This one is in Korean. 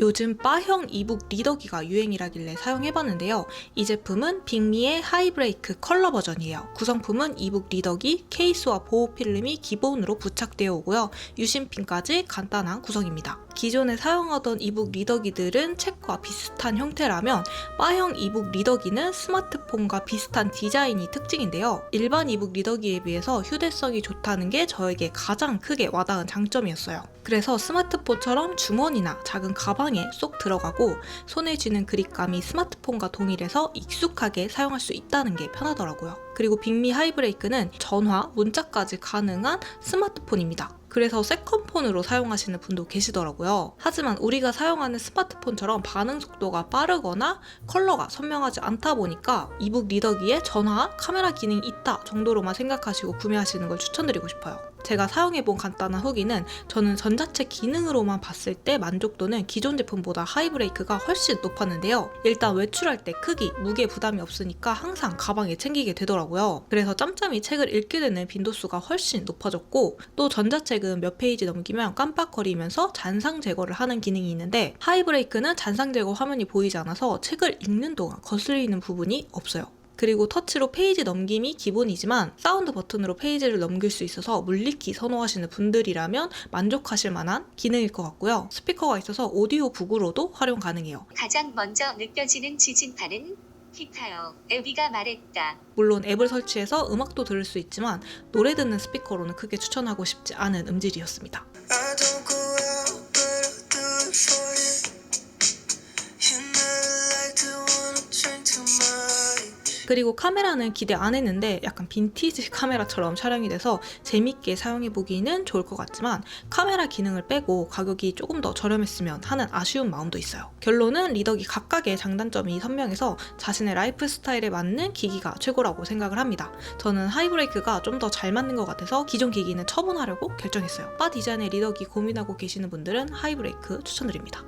요즘 바형 이북 리더기가 유행이라길래 사용해봤는데요. 이 제품은 빅미의 하이브레이크 컬러 버전이에요. 구성품은 이북 리더기, 케이스와 보호 필름이 기본으로 부착되어 오고요. 유심핀까지 간단한 구성입니다. 기존에 사용하던 이북 리더기들은 책과 비슷한 형태라면 바형 이북 리더기는 스마트폰과 비슷한 디자인이 특징인데요. 일반 이북 리더기에 비해서 휴대성이 좋다는 게 저에게 가장 크게 와닿은 장점이었어요. 그래서 스마트폰처럼 주머니나 작은 가방에 쏙 들어가고 손에 쥐는 그립감이 스마트폰과 동일해서 익숙하게 사용할 수 있다는 게 편하더라고요. 그리고 빅미 하이브레이크는 전화, 문자까지 가능한 스마트폰입니다. 그래서 세컨폰으로 사용하시는 분도 계시더라고요. 하지만 우리가 사용하는 스마트폰처럼 반응 속도가 빠르거나 컬러가 선명하지 않다 보니까 이북 리더기에 전화, 카메라 기능이 있다 정도로만 생각하시고 구매하시는 걸 추천드리고 싶어요. 제가 사용해본 간단한 후기는 저는 전자책 기능으로만 봤을 때 만족도는 기존 제품보다 하이브레이크가 훨씬 높았는데요. 일단 외출할 때 크기, 무게 부담이 없으니까 항상 가방에 챙기게 되더라고요. 그래서 짬짬이 책을 읽게 되는 빈도수가 훨씬 높아졌고 또 전자책 은 몇 페이지 넘기면 깜빡거리면서 잔상 제거를 하는 기능이 있는데 하이브레이크는 잔상 제거 화면이 보이지 않아서 책을 읽는 동안 거슬리는 부분이 없어요. 그리고 터치로 페이지 넘김이 기본이지만 사운드 버튼으로 페이지를 넘길 수 있어서 물리기 선호하시는 분들이라면 만족하실 만한 기능일 것 같고요. 스피커가 있어서 오디오 북으로도 활용 가능해요. 가장 먼저 느껴지는 지진파는 기타요. 에비가 말했다. 물론 앱을 설치해서 음악도 들을 수 있지만 노래 듣는 스피커로는 크게 추천하고 싶지 않은 음질이었습니다. 그리고 카메라는 기대 안 했는데 약간 빈티지 카메라처럼 촬영이 돼서 재밌게 사용해 보기는 좋을 것 같지만 카메라 기능을 빼고 가격이 조금 더 저렴했으면 하는 아쉬운 마음도 있어요. 결론은 리더기 각각의 장단점이 선명해서 자신의 라이프 스타일에 맞는 기기가 최고라고 생각을 합니다. 저는 하이브레이크가 좀 더 잘 맞는 것 같아서 기존 기기는 처분하려고 결정했어요. 바 디자인의 리더기 고민하고 계시는 분들은 하이브레이크 추천드립니다.